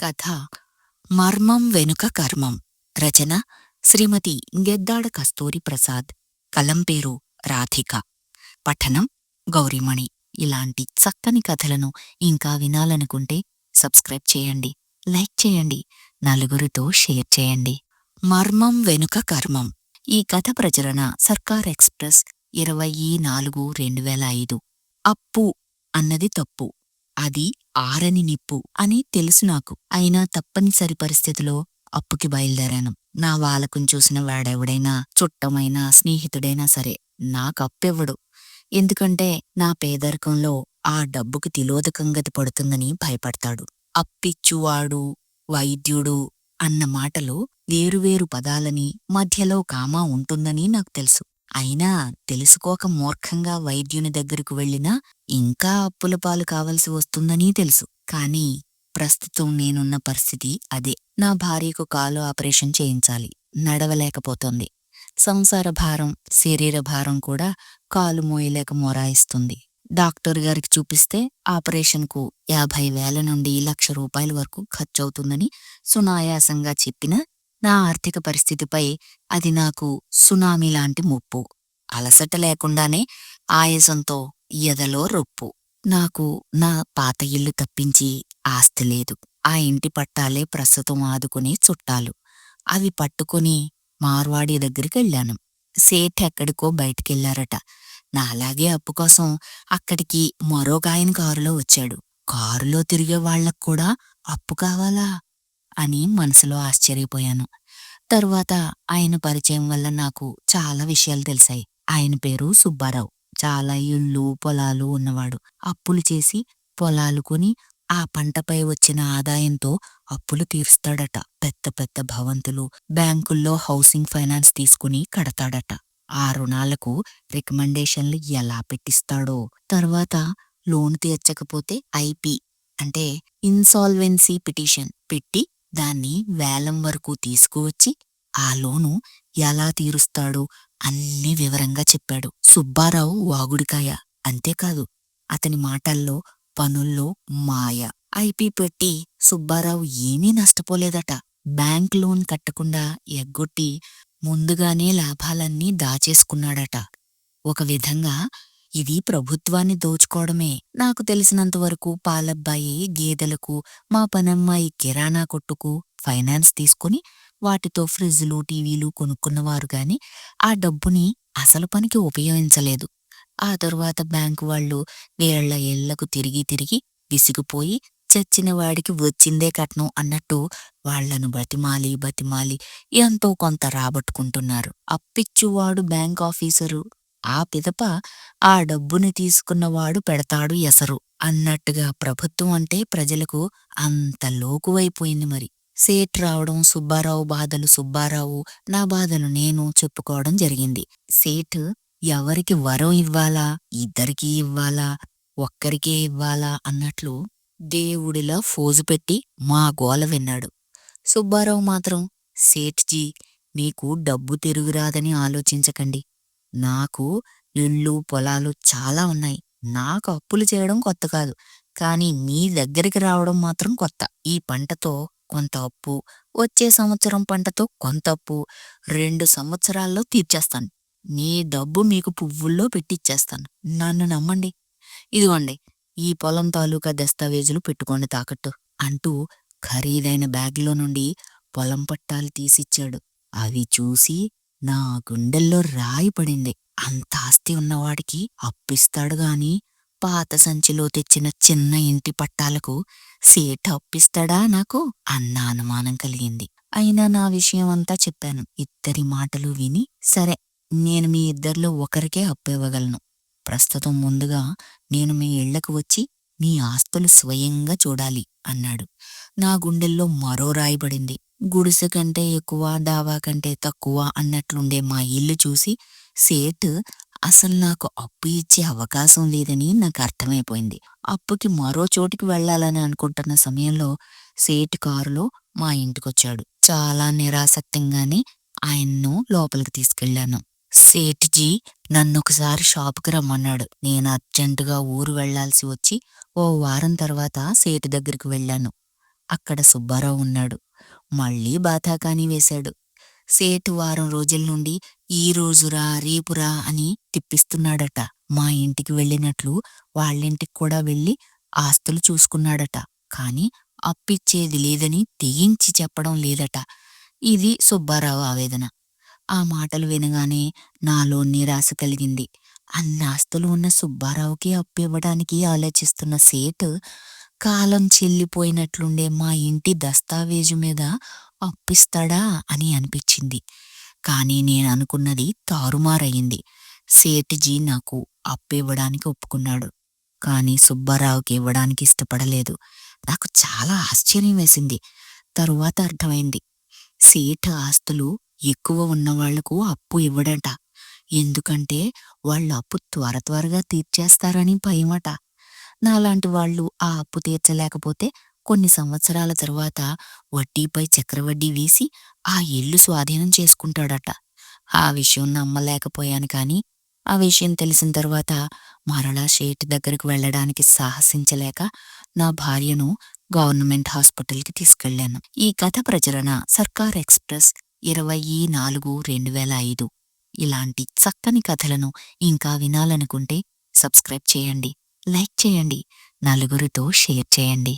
కథ మర్మం వెనుక కర్మం. రచన శ్రీమతి గెద్దాడ కస్తూరి ప్రసాద్. కలం పేరు రాధిక. పఠనం గౌరీమణి. ఇలాంటి చక్కని కథలను ఇంకా వినాలనుకుంటే సబ్స్క్రైబ్ చేయండి లైక్ చేయండి నలుగురితో షేర్ చేయండి. మర్మం వెనుక కర్మం. ఈ కథ ప్రచురణ సర్కార్ ఎక్స్ప్రెస్ ఇరవై నాలుగు రెండు వేల ఐదు. అప్పు అన్నది తప్పు. అది ఆరని నిప్పు అని తెలుసు నాకు. అయినా తప్పనిసరి పరిస్థితిలో అప్పుకి బయలుదేరాను. నా వాలకం చూసిన వాడెవడైనా చుట్టమైనా స్నేహితుడైనా సరే నాకు అప్పివ్వడు. ఎందుకంటే నా పేదరికంలో ఆ డబ్బుకి తిలోదకంగతి పడుతుందని భయపడతాడు. అప్పిచ్చువాడు వైద్యుడు అన్న మాటలు వేరువేరు పదాలని మధ్యలో కామా ఉంటుందని నాకు తెలుసు. అయినా తెలుసుకోక మూర్ఖంగా వైద్యుని దగ్గరకు వెళ్ళినా ఇంకా అప్పుల పాలు కావలసి వస్తుందని తెలుసు. కాని ప్రస్తుతం నేనున్న పరిస్థితి అదే. నా భార్యకు కాలు ఆపరేషన్ చేయించాలి. నడవలేకపోతోంది. సంసార భారం శరీర భారం కూడా కాలు మోయలేక మొరాయిస్తుంది. డాక్టర్ గారికి చూపిస్తే ఆపరేషన్కు యాభై వేల నుండి లక్ష రూపాయల వరకు ఖర్చవుతుందని సునాయాసంగా చెప్పిన నా ఆర్థిక పరిస్థితిపై అది నాకు సునామీ లాంటి ముప్పు. అలసట లేకుండానే ఆయాసంతో ఎదలో రొప్పు. నాకు నా పాత ఇల్లు తప్పించి ఆస్తి లేదు. ఆ ఇంటి పట్టాలే ప్రస్తుతం ఆదుకునే చుట్టాలు. అవి పట్టుకుని మార్వాడి దగ్గరికి వెళ్ళాను. సేఠ్ ఎక్కడికో బయటికెళ్ళారట. నాలాగే అప్పు కోసం అక్కడికి మరొక ఆయన కారులో వచ్చాడు. కారులో తిరిగే వాళ్ళకు కూడా అప్పు కావాలా? అని మనసులో ఆశ్చర్యపోయాను. తరువాత ఆయన పరిచయం వల్ల నాకు చాలా విషయాలు తెలిసాయి. ఆయన పేరు సుబ్బారావు. చాలా ఇళ్ళు పొలాలు ఉన్నవాడు. అప్పులు చేసి పొలాలు కొని ఆ పంటపై వచ్చిన ఆదాయంతో అప్పులు తీరుస్తాడట. పెద్ద పెద్ద భవంతులు బ్యాంకుల్లో హౌసింగ్ ఫైనాన్స్ తీసుకుని కడతాడట. ఆ రుణాలకు రికమెండేషన్లు ఎలా పెట్టిస్తాడో. తర్వాత లోన్ తీర్చకపోతే ఐపి అంటే ఇన్సాల్వెన్సీ పిటిషన్ పెట్టి దాన్ని వేలం వరకు తీసుకువచ్చి ఆ లోను ఎలా తీరుస్తాడో? అన్ని వివరంగా చెప్పాడు. సుబ్బారావు వాగుడికాయ. అంతేకాదు అతని మాటల్లో పనుల్లో మాయ ఐపీ పెట్టి సుబ్బారావు ఏమీ నష్టపోలేదట. బ్యాంక్ లోన్ కట్టకుండా ఎగ్గొట్టి ముందుగానే లాభాలన్నీ దాచేసుకున్నాడట. ఒక విధంగా ఇది ప్రభుత్వాన్ని దోచుకోవడమే. నాకు తెలిసినంతవరకు పాలబ్బాయి గేదెలకు మా పనమ్మాయి కిరాణా కొట్టుకు ఫైనాన్స్ తీసుకుని వాటితో ఫ్రిడ్జ్లు టీవీలు కొనుక్కున్నవారు గాని ఆ డబ్బుని అసలు పనికి ఉపయోగించలేదు. ఆ తరువాత బ్యాంకు వాళ్ళు వేళ్ళ ఏళ్ళకు తిరిగి తిరిగి విసిగిపోయి చచ్చిన వాడికి వచ్చిందే కట్నం అన్నట్టు వాళ్ళను బతిమాలి బతిమాలి ఎంతో కొంత రాబట్టుకుంటున్నారు. అప్పిచ్చువాడు బ్యాంక్ ఆఫీసరు ఆ పిదప ఆ డబ్బుని తీసుకున్నవాడు పెడతాడు ఎసరు అన్నట్టుగా ప్రభుత్వం అంటే ప్రజలకు అంత లోకువైపోయింది మరి. సేట్ రావడం సుబ్బారావు బాధలు సుబ్బారావు నా బాధలు నేను చెప్పుకోవడం జరిగింది. సేట్ ఎవరికి వరం ఇవ్వాలా? ఇద్దరికీ ఇవ్వాలా? ఒక్కరికే ఇవ్వాలా? అన్నట్లు దేవుడిలా ఫోజు పెట్టి మా గోల విన్నాడు. సుబ్బారావు మాత్రం సేట్జీ మీకు డబ్బు తిరుగురాదని ఆలోచించకండి. నాకు ఇళ్ళు పొలాలు చాలా ఉన్నాయి. నాకు అప్పులు చేయడం కొత్త కాదు. కానీ మీ దగ్గరికి రావడం మాత్రం కొత్త. ఈ పంటతో కొంత అప్పు వచ్చే సంవత్సరం పంటతో కొంత అప్పు రెండు సంవత్సరాల్లో తీర్చేస్తాను. నీ డబ్బు మీకు పువ్వుల్లో పెట్టిచ్చేస్తాను. నన్ను నమ్మండి. ఇదిగోండి ఈ పొలం తాలూకా దస్తావేజులు పెట్టుకోండి తాకట్టు అంటూ ఖరీదైన బ్యాగ్లో నుండి పొలం పట్టాలు తీసిచ్చాడు. అవి చూసి నా గుండెల్లో రాయి పడింది. అంత ఆస్తి ఉన్నవాడికి అప్పిస్తాడు గాని పాత సంచిలో తెచ్చిన చిన్న ఇంటి పట్టాలకు సేట్ అప్పిస్తాడా నాకు అన్న అనుమానం కలిగింది. అయినా నా విషయం అంతా చెప్పాను. ఇద్దరి మాటలు విని సరే నేను మీ ఇద్దరిలో ఒకరికే అప్పివ్వగలను ప్రస్తుతం ముందుగా నేను మీ ఇళ్ళకు వచ్చి మీ ఆస్తులు స్వయంగా చూడాలి అన్నాడు. నా గుండెల్లో మరో రాయబడింది గుడిసె కంటే ఎక్కువ దావా కంటే తక్కువ అన్నట్లుండే మా ఇల్లు చూసి సేట్ అసలు నాకు అప్పు ఇచ్చే అవకాశం లేదని నాకు అర్థమైపోయింది. అప్పుకి మరో చోటికి వెళ్ళాలని అనుకుంటున్న సమయంలో సేటు కారులో మా ఇంటికొచ్చాడు. చాలా నిరాసక్తంగానే ఆయన్ను లోపలికి తీసుకెళ్ళాను సేట్జీ నన్నొకసారి షాపుకి రమ్మన్నాడు. నేను అర్జెంటుగా ఊరు వెళ్ళాల్సి వచ్చి ఓ వారం తర్వాత సేటు దగ్గరికి వెళ్ళాను. అక్కడ సుబ్బారావు ఉన్నాడు. మళ్ళీ బాతాకాని వేశాడు. సేటు వారం రోజుల నుండి ఈ రోజురా రేపురా అని తిప్పిస్తున్నాడట. మా ఇంటికి వెళ్ళినట్లు వాళ్ళింటికి కూడా వెళ్ళి ఆస్తులు చూసుకున్నాడట. కాని అప్పిచ్చేది లేదని తెగించి చెప్పడం లేదట. ఇది సుబ్బారావు ఆవేదన. ఆ మాటలు వినగానే నాలో నిరాశ కలిగింది. అన్ని ఆస్తులు ఉన్న సుబ్బారావుకి అప్పు ఇవ్వడానికి ఆలోచిస్తున్న సేటు కాలం చెల్లిపోయినట్లుండే మా ఇంటి దస్తావేజు మీద అప్పిస్తాడా అని అనిపించింది. కానీ నేను అనుకున్నది తారుమారయింది సేటిజీ నాకు అప్పు ఇవ్వడానికి ఒప్పుకున్నాడు. కానీ సుబ్బారావుకి ఇవ్వడానికి ఇష్టపడలేదు. నాకు చాలా ఆశ్చర్యం వేసింది. తరువాత అర్థమైంది. సేటు ఆస్తులు ఎక్కువ ఉన్నవాళ్ళకు అప్పు ఇవ్వడట. ఎందుకంటే వాళ్ళు అప్పు త్వర త్వరగా తీర్చేస్తారని భయమట. నాలాంటి వాళ్ళు ఆ అప్పు తీర్చలేకపోతే కొన్ని సంవత్సరాల తరువాత వడ్డీపై చక్రవడ్డీ వేసి ఆ ఇల్లు స్వాధీనం చేసుకుంటాడట. ఆ విషయం నమ్మలేకపోయాను కానీ ఆ విషయం తెలిసిన తర్వాత మరలా షేట్ దగ్గరకు వెళ్ళడానికి సాహసించలేక నా భార్యను గవర్నమెంట్ హాస్పిటల్కి తీసుకెళ్ళాను ఈ కథ ప్రచురణ సర్కార్ ఎక్స్ప్రెస్ ఇరవై నాలుగు రెండు వేల ఐదు. ఇలాంటి చక్కని కథలను ఇంకా వినాలనుకుంటే సబ్స్క్రైబ్ చేయండి లైక్ చేయండి నలుగురితో షేర్ చేయండి.